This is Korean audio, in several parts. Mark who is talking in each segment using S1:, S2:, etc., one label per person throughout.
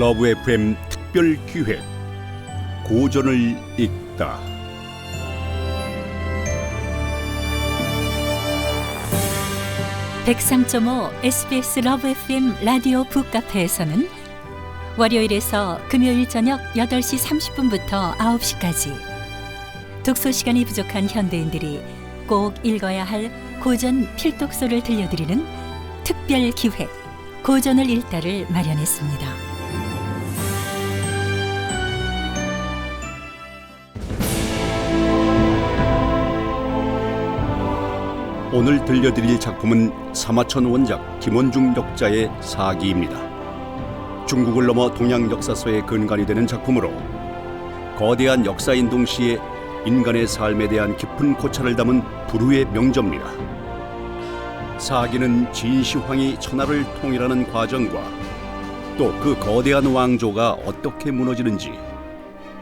S1: 러브 FM 특별 기획 고전을 읽다.
S2: (103.5) SBS 러브 FM 라디오 북카페에서는 월요일에서 금요일 저녁 (8시 30분부터 9시까지) 독서 시간이 부족한 현대인들이 꼭 읽어야 할 고전 필독서를 들려드리는 특별 기획 고전을 읽다를 마련했습니다.
S1: 오늘 들려드릴 작품은 사마천 원작 김원중 역자의 사기입니다. 중국을 넘어 동양 역사서의 근간이 되는 작품으로 거대한 역사인 동시에 인간의 삶에 대한 깊은 고찰을 담은 불후의 명저입니다. 사기는 진시황이 천하를 통일하는 과정과 또 그 거대한 왕조가 어떻게 무너지는지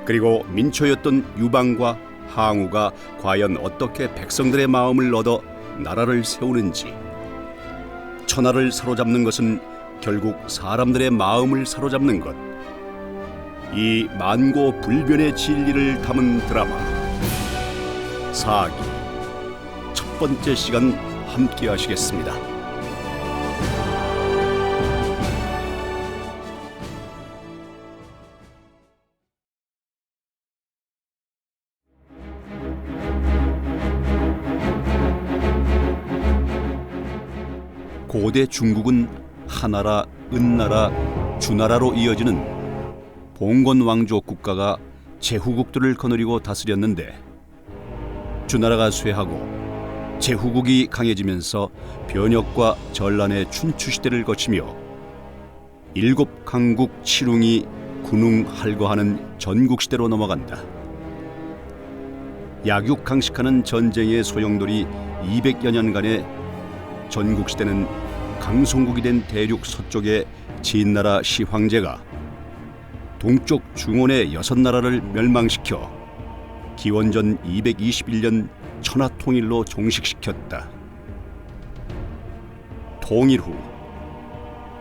S1: 그리고 민초였던 유방과 항우가 과연 어떻게 백성들의 마음을 얻어 나라를 세우는지 천하를 사로잡는 것은 결국 사람들의 마음을 사로잡는 것. 이 만고 불변의 진리를 담은 드라마 사기 첫 번째 시간 함께 하시겠습니다. 고대 중국은 하나라, 은나라, 주나라로 이어지는 봉건 왕조 국가가 제후국들을 거느리고 다스렸는데 주나라가 쇠하고 제후국이 강해지면서 변혁과 전란의 춘추 시대를 거치며 일곱 강국 칠웅이 군웅 할거하는 전국 시대로 넘어간다. 약육 강식하는 전쟁의 소용돌이 200여 년간의 전국 시대는 강성국이 된 대륙 서쪽의 진나라 시황제가 동쪽 중원의 여섯 나라를 멸망시켜 기원전 221년 천하 통일로 종식시켰다. 통일 후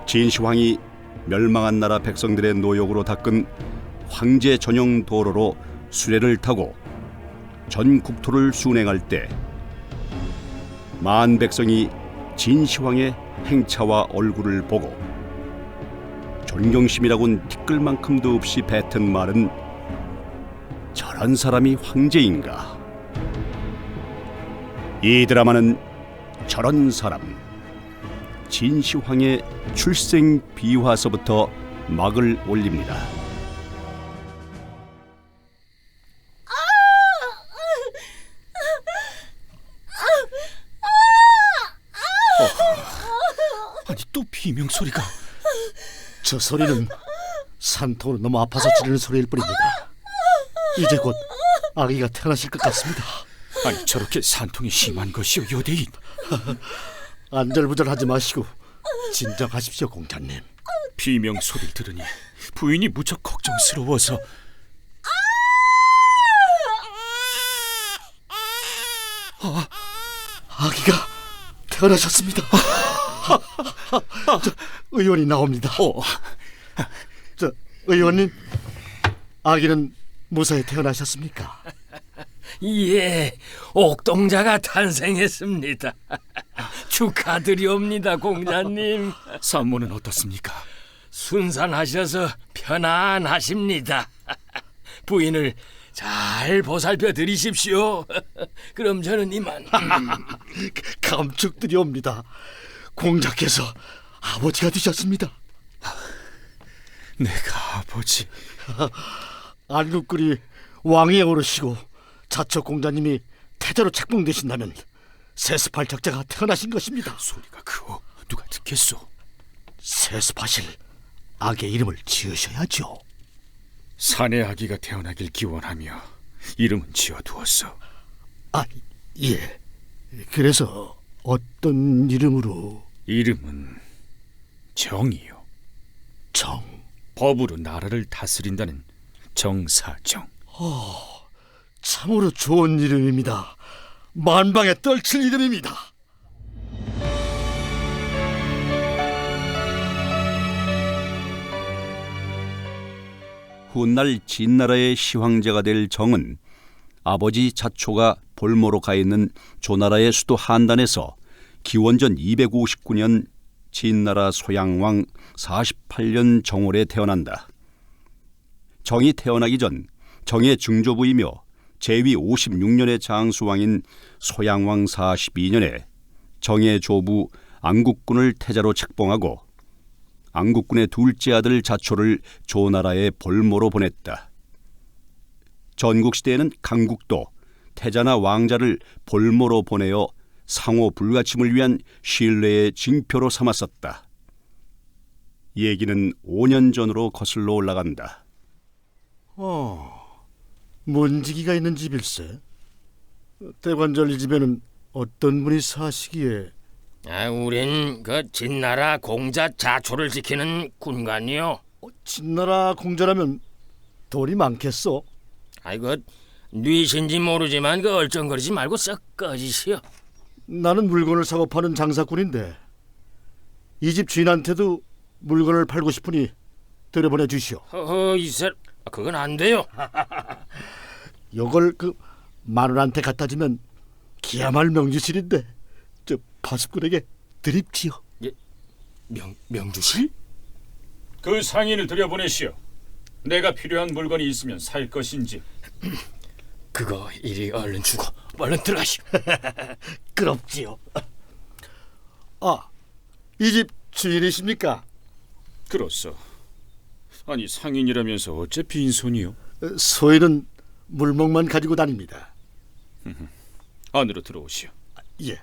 S1: 진시황이 멸망한 나라 백성들의 노역으로 닦은 황제 전용 도로로 수레를 타고 전 국토를 순행할 때 만 백성이 진시황의 행차와 얼굴을 보고 존경심이라곤 티끌만큼도 없이 뱉은 말은 저런 사람이 황제인가? 이 드라마는 저런 사람 진시황의 출생 비화서부터 막을 올립니다.
S3: 또 비명 소리가
S4: 저 소리는 산통으로 너무 아파서 지르는 소리일 뿐입니다. 이제 곧 아기가 태어나실 것 같습니다.
S3: 아니 저렇게 산통이 심한 것이오 요대인
S4: 안절부절하지 마시고 진정하십시오, 공자님.
S3: 비명 소리를 들으니 부인이 무척 걱정스러워서
S4: 아기가 태어나셨습니다. 저, 의원이 나옵니다.
S3: 어
S4: 저 의원님, 아기는 무사히 태어나셨습니까?
S5: 예, 옥동자가 탄생했습니다. 축하드리옵니다, 공자님.
S3: 산모는 어떻습니까?
S5: 순산하셔서 편안하십니다. 부인을 잘 보살펴 드리십시오. 그럼 저는 이만.
S4: 감축드리옵니다. 공자께서 아버지가 되셨습니다.
S3: 내가 아버지
S4: 안국글이 왕위에 오르시고 자처 공자님이 태자로 책봉되신다면 세습할 적자가 태어나신 것입니다.
S3: 소리가 크오 누가 듣겠소
S4: 세습하실 악의 이름을 지으셔야죠.
S3: 사내 아기가 태어나길 기원하며 이름은 지어두었어
S4: 아, 예. 그래서 어떤 이름으로
S3: 이름은 정이요
S4: 정
S3: 법으로 나라를 다스린다는 정사정
S4: 참으로 좋은 이름입니다. 만방에 떨칠 이름입니다.
S1: 훗날 진나라의 시황제가 될 정은 아버지 자초가 볼모로 가 있는 조나라의 수도 한단에서 기원전 259년 진나라 소양왕 48년 정월에 태어난다. 정이 태어나기 전 정의 증조부이며 제위 56년의 장수왕인 소양왕 42년에 정의 조부 안국군을 태자로 책봉하고 안국군의 둘째 아들 자초를 조나라의 볼모로 보냈다. 전국시대에는 강국도 태자나 왕자를 볼모로 보내어 상호 불가침을 위한 신뢰의 징표로 삼았었다. 얘기는 5년 전으로 거슬러 올라간다.
S4: 문지기가 있는 집일세. 대관절 이 집에는 어떤 분이 사시기에
S5: 아, 우린 그 진나라 공자 자초를 지키는 군관이요.
S4: 진나라 공자라면 돈이 많겠소.
S5: 아이고, 뉘신지 모르지만 그 얼쩡거리지 말고 썩 꺼지시오.
S4: 나는 물건을 사고 파는 장사꾼인데 이 집 주인한테도 물건을 팔고 싶으니 들여보내 주시오.
S5: 허허, 아, 그건 안 돼요.
S4: 요걸 그 마누라한테 갖다 주면 기야말 명주실인데 저 파수꾼에게 드립지요.
S5: 명, 명주실?
S3: 그 상인을 들여보내시오. 내가 필요한 물건이 있으면 살 것인지
S5: 그거 이리 얼른 주고 얼른 들어가시오.
S4: 그럽지요. 아, 이 집 주인이십니까?
S3: 그렇소. 아니 상인이라면서 어째 빈손이요?
S4: 어, 소인은 물목만 가지고 다닙니다.
S3: 안으로 들어오시오.
S4: 예.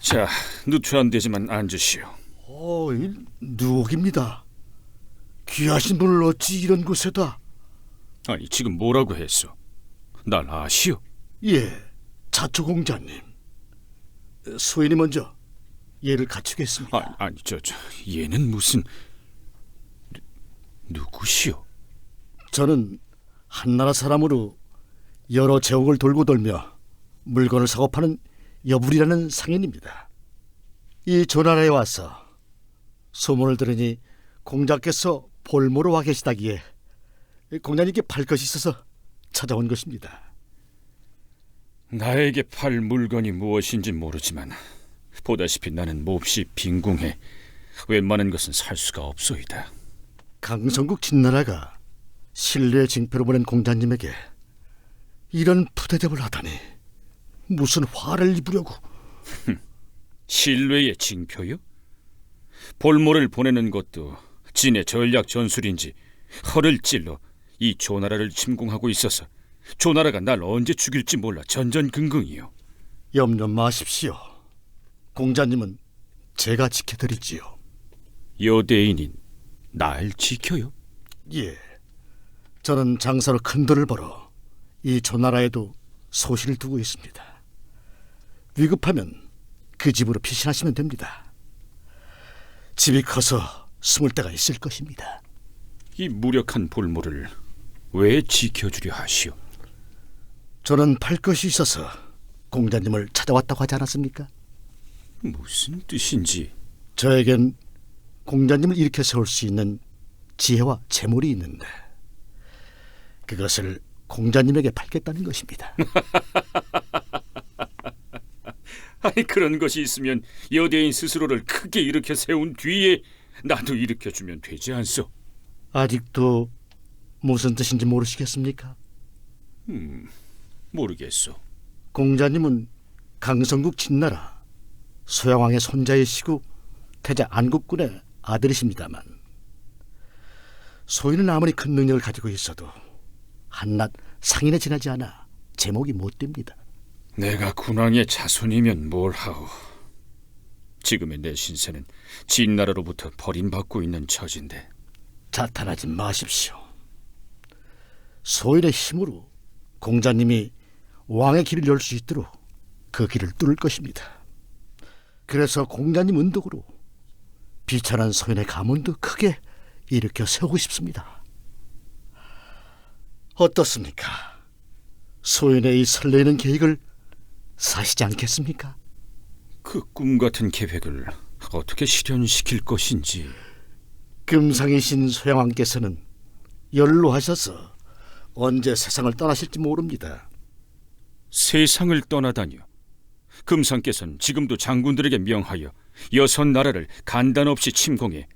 S3: 자, 누추 안 되지만 앉으시오.
S4: 어, 이 누옥입니다. 귀하신 분을 어찌 이런 곳에다?
S3: 아니 지금 뭐라고 했소? 날 아시오?
S4: 예, 자초 공자님. 어, 소인이 먼저 예를 갖추겠습니다.
S3: 아니, 아니 저, 저 얘는 무슨 누, 누구시오?
S4: 저는 한나라 사람으로 여러 제옥을 돌고 돌며 물건을 사고 파는 여불이라는 상인입니다. 이 조나라에 와서 소문을 들으니 공자께서 볼모로 와 계시다기에 공자님께 팔 것이 있어서 찾아온 것입니다.
S3: 나에게 팔 물건이 무엇인지 모르지만 보다시피 나는 몹시 빈궁해 웬만한 것은 살 수가 없소이다.
S4: 강성국 진나라가 신뢰의 징표로 보낸 공자님에게 이런 푸대접을 하다니 무슨 화를 입으려고
S3: 신뢰의 징표요? 볼모를 보내는 것도 진의 전략 전술인지 허를 찔러 이 조나라를 침공하고 있어서 조나라가 날 언제 죽일지 몰라 전전긍긍이요.
S4: 염려 마십시오. 공자님은 제가 지켜드리지요.
S3: 여대인인 날 지켜요?
S4: 예. 저는 장사로 큰 돈을 벌어 이 조나라에도 소실을 두고 있습니다. 위급하면 그 집으로 피신하시면 됩니다. 집이 커서 숨을 데가 있을 것입니다.
S3: 이 무력한 볼모를 왜 지켜주려 하시오?
S4: 저는 팔 것이 있어서 공자님을 찾아왔다고 하지 않았습니까?
S3: 무슨 뜻인지
S4: 저에겐 공자님을 일으켜 세울 수 있는 지혜와 재물이 있는데 그것을 공자님에게 팔겠다는 것입니다.
S3: 아니 그런 것이 있으면 여대인 스스로를 크게 일으켜 세운 뒤에 나도 일으켜 주면 되지 않소?
S4: 아직도 무슨 뜻인지 모르시겠습니까?
S3: 모르겠소.
S4: 공자님은 강성국 진나라 소양왕의 손자이시고 태자 안국군의 아들이십니다만 소인은 아무리 큰 능력을 가지고 있어도 한낱 상인에 지나지 않아 제목이 못 됩니다.
S3: 내가 군왕의 자손이면 뭘 하오? 지금의 내 신세는 진나라로부터 버림받고 있는 처진데
S4: 자탄하지 마십시오. 소인의 힘으로 공자님이 왕의 길을 열 수 있도록 그 길을 뚫을 것입니다. 그래서 공자님 은덕으로 비천한 소인의 가문도 크게 일으켜 세우고 싶습니다. 어떻습니까? 소인의 이 설레이는 계획을 사시지 않겠습니까?
S3: 그 꿈 같은 계획을 어떻게 실현시킬 것인지
S4: 금상이신 소양왕께서는 연로하셔서 언제 세상을 떠나실지 모릅니다.
S3: 세상을 떠나다니요. 금상께서는 지금도 장군들에게 명하여 여섯 나라를 간단 없이 침공해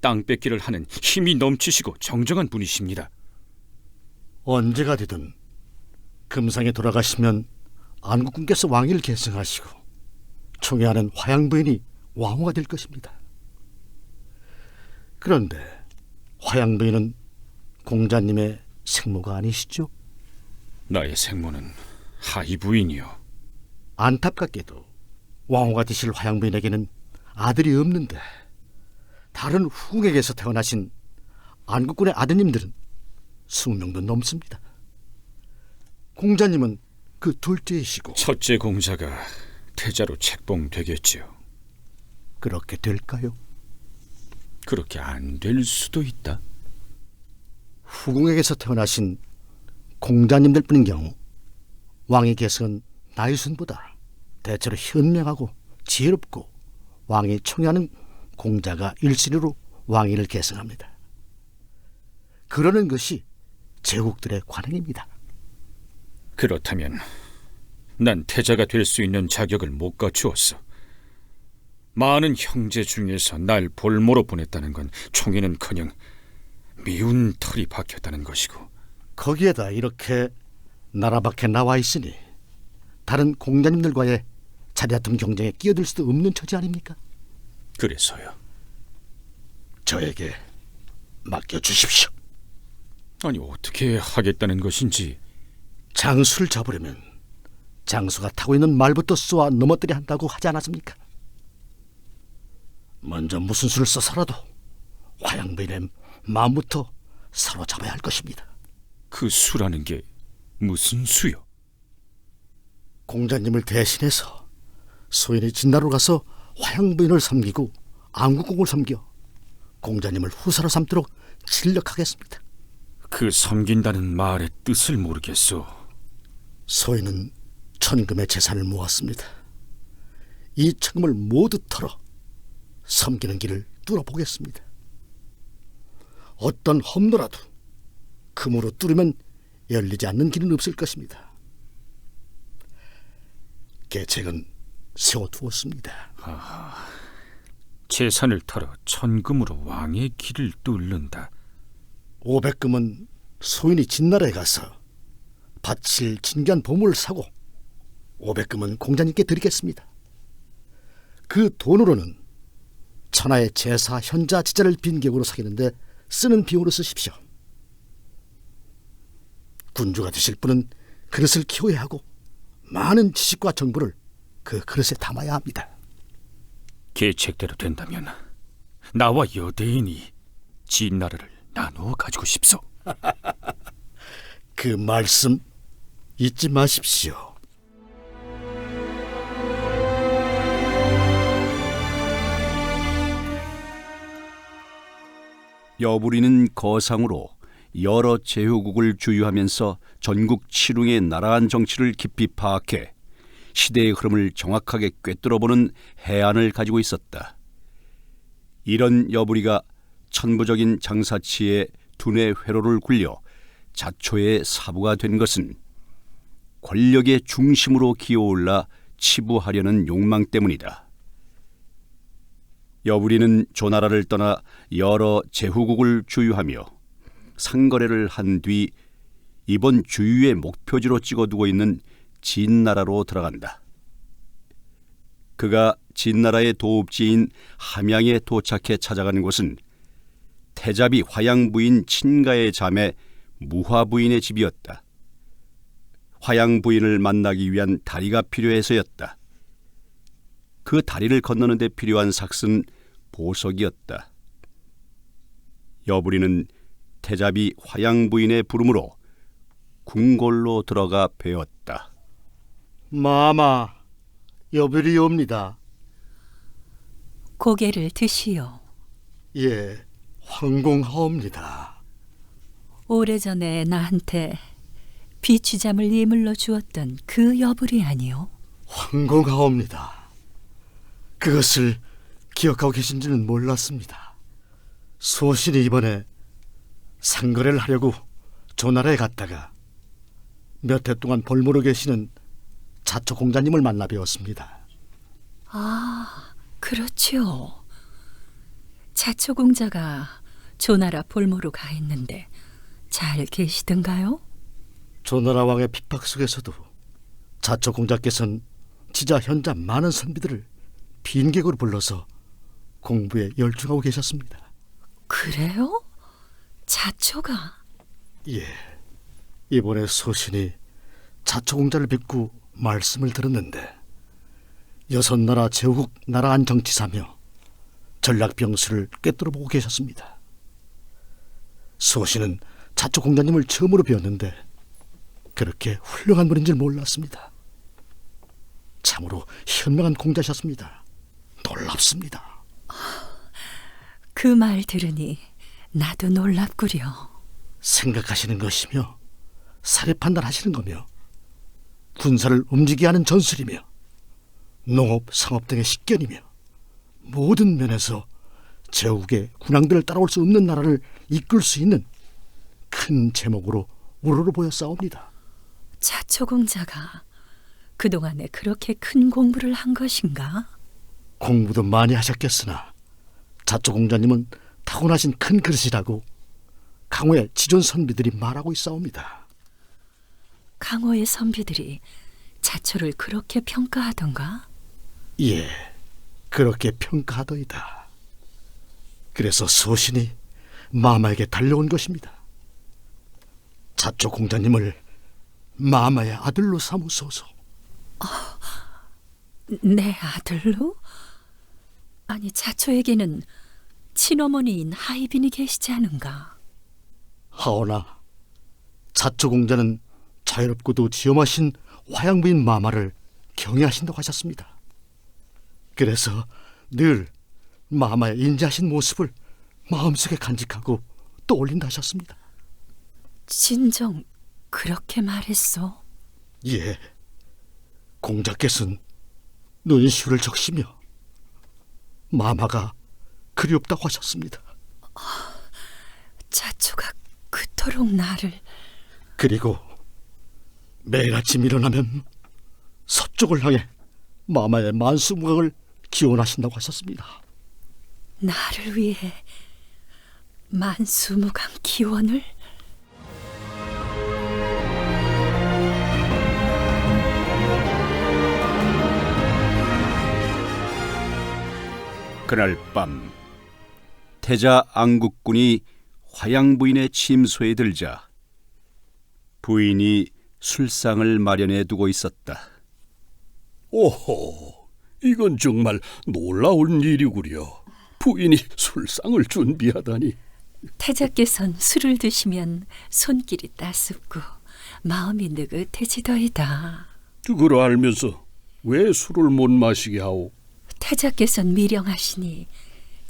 S3: 땅 뺏기를 하는 힘이 넘치시고 정정한 분이십니다.
S4: 언제가 되든 금상에 돌아가시면 안국군께서 왕위를 계승하시고 총애하는 화양부인이 왕후가 될 것입니다. 그런데 화양부인은 공자님의 생모가 아니시죠?
S3: 나의 생모는 하이 부인이요.
S4: 안타깝게도 왕후가 되실 화양부인에게는 아들이 없는데 다른 후궁에게서 태어나신 안국군의 아드님들은 20명도 넘습니다. 공자님은 그 둘째이시고
S3: 첫째 공자가 태자로 책봉되겠지요.
S4: 그렇게 될까요?
S3: 그렇게 안 될 수도 있다.
S4: 후궁에게서 태어나신 공자님들 뿐인 경우 왕의 계승은 나이순보다 대체로 현명하고 지혜롭고 왕이 청하는 공자가 일신으로 왕위를 계승합니다. 그러는 것이 제국들의 관행입니다.
S3: 그렇다면 난 태자가 될 수 있는 자격을 못 갖추었어. 많은 형제 중에서 날 볼모로 보냈다는 건 총에는커녕 미운 털이 박혔다는 것이고
S4: 거기에다 이렇게 나라 밖에 나와 있으니 다른 공자님들과의 자리다툼 경쟁에 끼어들 수도 없는 처지 아닙니까?
S3: 그래서요.
S4: 저에게 맡겨 주십시오.
S3: 아니 어떻게 하겠다는 것인지
S4: 장수를 잡으려면 장수가 타고 있는 말부터 쏘아 넘어뜨려 한다고 하지 않았습니까? 먼저 무슨 수를 써서라도 화양부인의 마음부터 사로잡아야 할 것입니다.
S3: 그 수라는 게 무슨 수요?
S4: 공자님을 대신해서 소인이 진나로 가서 화양부인을 섬기고 안국공을 섬겨 공자님을 후사로 삼도록 진력하겠습니다.
S3: 그 섬긴다는 말의 뜻을 모르겠소.
S4: 소인은 천금의 재산을 모았습니다. 이 천금을 모두 털어 섬기는 길을 뚫어보겠습니다. 어떤 험로라도 금으로 뚫으면 열리지 않는 길은 없을 것입니다. 계책은 세워두었습니다.
S3: 재산을 털어 천금으로 왕의 길을 뚫는다.
S4: 500금은 소인이 진나라에 가서 바칠 진귀한 보물을 사고 500금은 공자님께 드리겠습니다. 그 돈으로는 천하의 제사, 현자, 지자를 빈격으로 사기는데 쓰는 비용으로 쓰십시오. 군주가 되실 분은 그릇을 키워야 하고 많은 지식과 정보를 그 그릇에 담아야 합니다.
S3: 계책대로 된다면 나와 여대인이 진나라를 나누어 가지고 싶소.
S4: 그 말씀 잊지 마십시오.
S1: 여부리는 거상으로 여러 제후국을 주유하면서 전국 칠웅의 나라한 정치를 깊이 파악해 시대의 흐름을 정확하게 꿰뚫어보는 해안을 가지고 있었다. 이런 여부리가 천부적인 장사치에 두뇌 회로를 굴려 자초의 사부가 된 것은 권력의 중심으로 기어올라 치부하려는 욕망 때문이다. 여부리는 조나라를 떠나 여러 제후국을 주유하며 상거래를 한 뒤 이번 주유의 목표지로 찍어두고 있는 진나라로 들어간다. 그가 진나라의 도읍지인 함양에 도착해 찾아가는 곳은 태자비 화양 부인 친가의 자매 무화 부인의 집이었다. 화양 부인을 만나기 위한 다리가 필요해서였다. 그 다리를 건너는 데 필요한 삭은 보석이었다. 여부리는 태자비 화양 부인의 부름으로 궁궐로 들어가 배웠다.
S4: 마마, 여별이옵니다.
S2: 고개를 드시오.
S4: 예, 황공하옵니다.
S2: 오래전에 나한테 비취잠을 예물로 주었던 그 여불이 아니오.
S4: 황공하옵니다. 그것을 기억하고 계신지는 몰랐습니다. 소신이 이번에 상거래를 하려고 조나라에 갔다가 몇 해 동안 볼모로 계시는 자초 공자님을 만나 뵈었습니다.
S2: 그렇지요. 자초 공자가 조나라 볼모로 가 있는데 잘 계시던가요?
S4: 조나라 왕의 핍박 속에서도 자초 공자께서는 지자 현자 많은 선비들을 빈객으로 불러서 공부에 열중하고 계셨습니다.
S2: 그래요? 자초가
S4: 예. 이번에 소신이 자초 공자를 뵙고 말씀을 들었는데 여섯 나라 제후국 나라 안 정치사며 전략병수를 꿰뚫어 보고 계셨습니다. 소신은 자초 공자님을 처음으로 뵈었는데 그렇게 훌륭한 분인 줄 몰랐습니다. 참으로 현명한 공자셨습니다. 놀랍습니다.
S2: 그 말 들으니 나도 놀랍구려.
S4: 생각하시는 것이며 사례 판단하시는 거며 군사를 움직이게 하는 전술이며 농업, 상업 등의 식견이며 모든 면에서 제국의 군왕들을 따라올 수 없는 나라를 이끌 수 있는 큰 제목으로 우러러 보여 싸웁니다.
S2: 자초공자가 그동안에 그렇게 큰 공부를 한 것인가?
S4: 공부도 많이 하셨겠으나 자초 공자님은 타고나신 큰 그릇이라고 강호의 지존 선비들이 말하고 있사옵니다.
S2: 강호의 선비들이 자초를 그렇게 평가하던가?
S4: 예, 그렇게 평가하더이다. 그래서 소신이 마마에게 달려온 것입니다. 자초 공자님을 마마의 아들로 삼으소서.
S2: 내 아들로? 아니 자초에게는 친어머니인 하이빈이 계시지 않은가?
S4: 하오나 자초 공자는 자유롭고도 지엄하신 화양부인 마마를 경외하신다고 하셨습니다. 그래서 늘 마마의 인자하신 모습을 마음속에 간직하고 떠올린다 하셨습니다.
S2: 진정 그렇게 말했어?
S4: 예, 공자께서는 눈시울을 적시며 마마가 그리웠다고 하셨습니다.
S2: 자초가 그토록 나를
S4: 그리고 매일 아침 일어나면 서쪽을 향해 마마의 만수무강을 기원하신다고 하셨습니다.
S2: 나를 위해 만수무강 기원을
S1: 그날 밤 태자 안국군이 화양 부인의 침소에 들자 부인이 술상을 마련해 두고 있었다.
S6: 오호, 이건 정말 놀라운 일이구려. 부인이 술상을 준비하다니.
S2: 태자께선 술을 드시면 손길이 따숩고 마음이 느긋해지더이다.
S6: 그걸 알면서 왜 술을 못 마시게 하오?
S2: 태자께선 미령하시니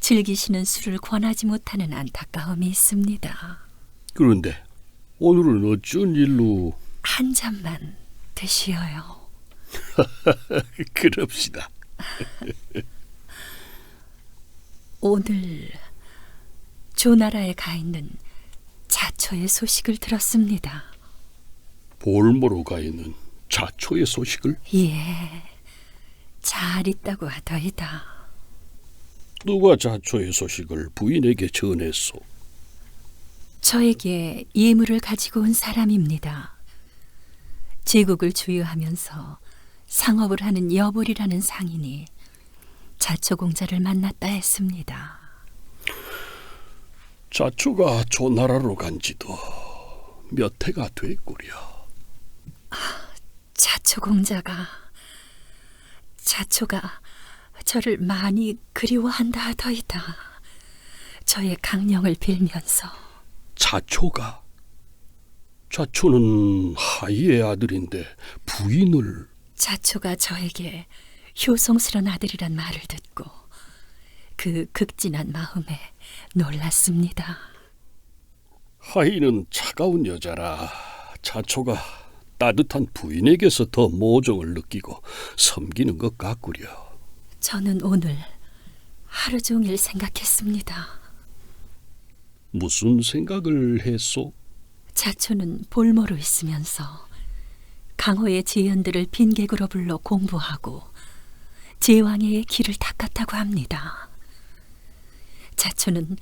S2: 즐기시는 술을 권하지 못하는 안타까움이 있습니다.
S6: 그런데 오늘은 어쩐 일로
S2: 한 잔만 드시어요.
S6: 그럽시다.
S2: 오늘 조나라에 가 있는 자초의 소식을 들었습니다.
S6: 볼모로 가 있는 자초의 소식을
S2: 예, 잘 있다고 하더이다.
S6: 누가 자초의 소식을 부인에게 전했소?
S2: 저에게 예물을 가지고 온 사람입니다. 제국을 주유하면서 상업을 하는 여불이라는 상인이 자초공자를 만났다 했습니다.
S6: 자초가 조나라로 간 지도 몇 해가 됐구려.
S2: 자초공자가 자초가 저를 많이 그리워한다 하더이다. 저의 강령을 빌면서
S6: 자초가 자초는 하이의 아들인데 부인을
S2: 자초가 저에게 효성스런 아들이란 말을 듣고 그 극진한 마음에 놀랐습니다.
S6: 하이는 차가운 여자라 자초가 따뜻한 부인에게서 더 모정을 느끼고 섬기는 것 같구려.
S2: 저는 오늘 하루 종일 생각했습니다.
S6: 무슨 생각을 했소?
S2: 자초는 볼모로 있으면서 강호의 제연들을 빈객으로 불러 공부하고 제왕의 길을 닦았다고 합니다. 자초는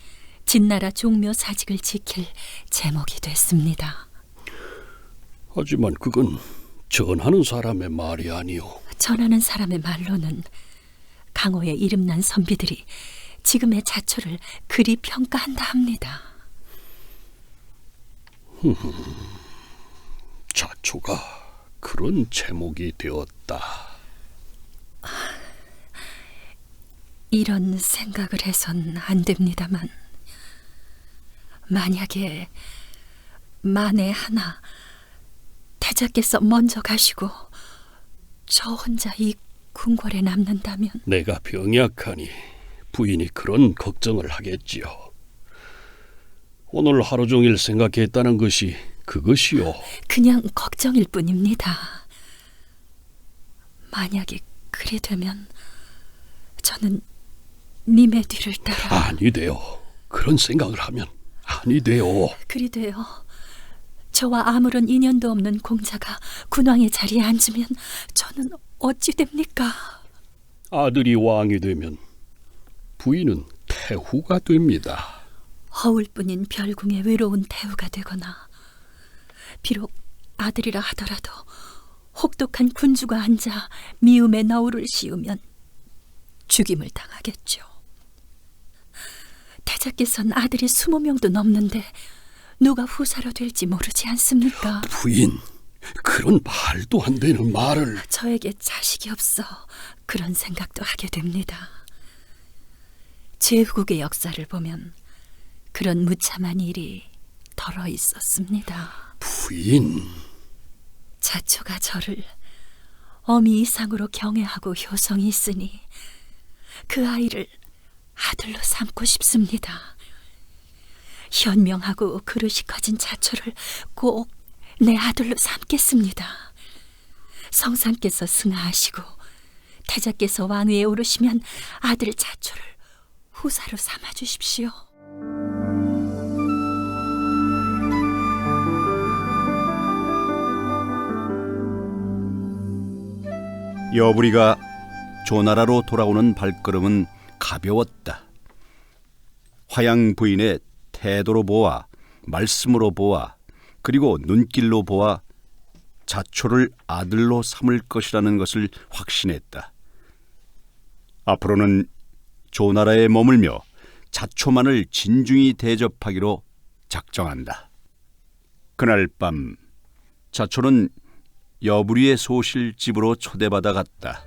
S2: 진나라 종묘 사직을 지킬 제목이 됐습니다.
S6: 하지만 그건 전하는 사람의 말이 아니오.
S2: 전하는 사람의 말로는 강호의 이름난 선비들이 지금의 자초를 그리 평가한다 합니다.
S6: 자초가 그런 제목이 되었다.
S2: 이런 생각을 해선 안 됩니다만 만약에 만에 하나 태자께서 먼저 가시고 저 혼자 이 궁궐에 남는다면
S6: 내가 병약하니 부인이 그런 걱정을 하겠지요. 오늘 하루 종일 생각했다는 것이 그것이요.
S2: 그냥 걱정일 뿐입니다. 만약에 그리 되면 저는 님의 뒤를 따라
S6: 아니 돼요. 그런 생각을 하면 아니 돼요.
S2: 그리 돼요. 저와 아무런 인연도 없는 공자가 군왕의 자리에 앉으면 저는 어찌 됩니까?
S6: 아들이 왕이 되면 부인은 태후가 됩니다.
S2: 허울뿐인 별궁의 외로운 태우가 되거나 비록 아들이라 하더라도 혹독한 군주가 앉아 미움의 너울을 씌우면 죽임을 당하겠죠. 태자께선 아들이 스무 명도 넘는데 누가 후사로 될지 모르지 않습니까?
S6: 부인, 그런 말도 안 되는 말을
S2: 저에게 자식이 없어 그런 생각도 하게 됩니다. 제후국의 역사를 보면 그런 무참한 일이 덜어 있었습니다.
S6: 부인,
S2: 자초가 저를 어미 이상으로 경애하고 효성이 있으니 그 아이를 아들로 삼고 싶습니다. 현명하고 그릇이 커진 자초를 꼭 내 아들로 삼겠습니다. 성상께서 승하하시고 태자께서 왕위에 오르시면 아들 자초를 후사로 삼아 주십시오.
S1: 여부리가 조나라로 돌아오는 발걸음은 가벼웠다. 화양 부인의 태도로 보아 말씀으로 보아 그리고 눈길로 보아 자초를 아들로 삼을 것이라는 것을 확신했다. 앞으로는 조나라에 머물며 자초만을 진중히 대접하기로 작정한다. 그날 밤 자초는 여부리의 소실 집으로 초대받아 갔다.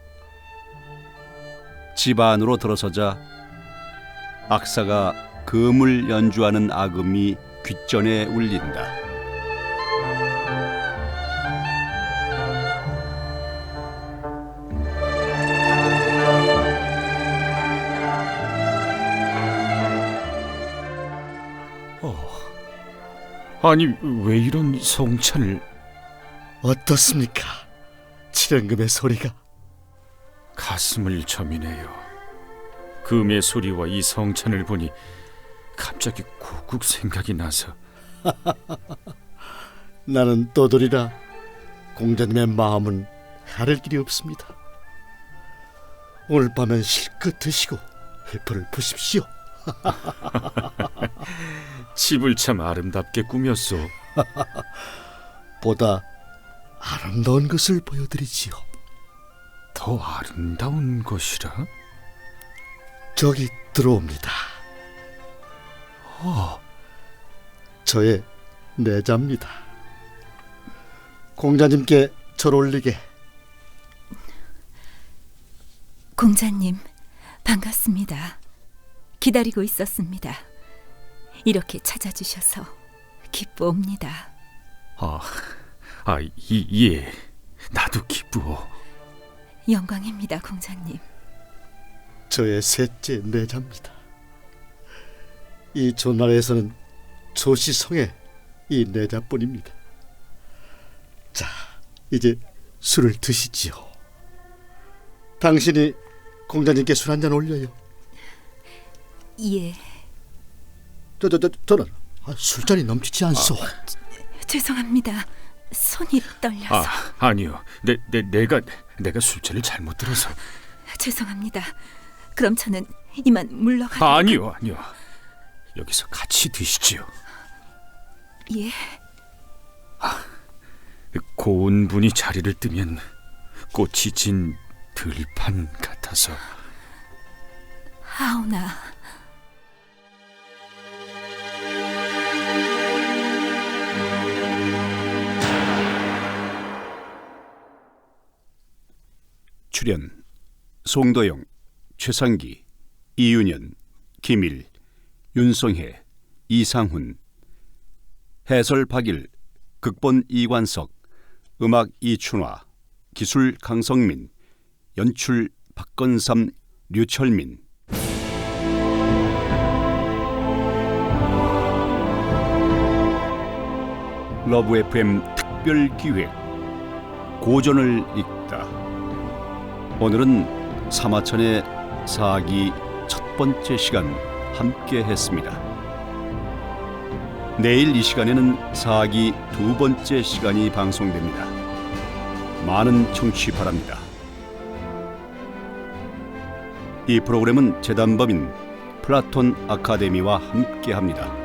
S1: 집 안으로 들어서자 악사가 금을 연주하는 악음이 귓전에 울린다.
S3: 아니 왜 이런 성찬을
S4: 어떻습니까? 칠연금의 소리가
S3: 가슴을 저미네요. 금의 소리와 이 성찬을 보니 갑자기 고국 생각이 나서
S4: 나는 떠돌이라 공자님의 마음은 가릴 길이 없습니다. 오늘 밤엔 실컷 드시고 회포를 보십시오.
S3: 집을 참 아름답게 꾸몄소.
S4: 보다 아름다운 것을 보여드리지요.
S3: 더 아름다운 것이라?
S4: 저기 들어옵니다. 어, 저의 내자입니다. 공자님께 절 올리게
S7: 공자님, 반갑습니다. 기다리고 있었습니다. 이렇게 찾아주셔서 기쁘옵니다.
S3: 아, 아, 이, 예. 나도 기쁘어.
S7: 영광입니다, 공자님.
S4: 저의 셋째 내자입니다. 이 조나라에서는 조시성의 이 내자뿐입니다. 자, 이제 술을 드시지요. 당신이 공자님께 술 한 잔 올려요.
S7: 예.
S4: 저, 저, 저, 저는 아, 술잔이 넘치지 않소.
S7: 죄송합니다. 손이 떨려서
S3: 아, 아니요. 내, 내, 내가 내가 술잔을 잘못 들어서.
S7: 죄송합니다. 그럼 저는 이만 물러가.
S3: 아, 아니요, 아니요. 여기서 같이 드시지요.
S7: 예.
S3: 고운 분이 자리를 뜨면 꽃이 진 들판 같아서.
S7: 하오나.
S1: 출연 송도영, 최상기, 이윤연, 김일, 윤성혜, 이상훈 해설 박일, 극본 이관석, 음악 이춘화, 기술 강성민, 연출 박건삼, 류철민. 러브 FM 특별 기획 고전을 읽다. 오늘은 사마천의 사기 첫 번째 시간 함께 했습니다. 내일 이 시간에는 사기 두 번째 시간이 방송됩니다. 많은 청취 바랍니다. 이 프로그램은 재단법인 플라톤 아카데미와 함께 합니다.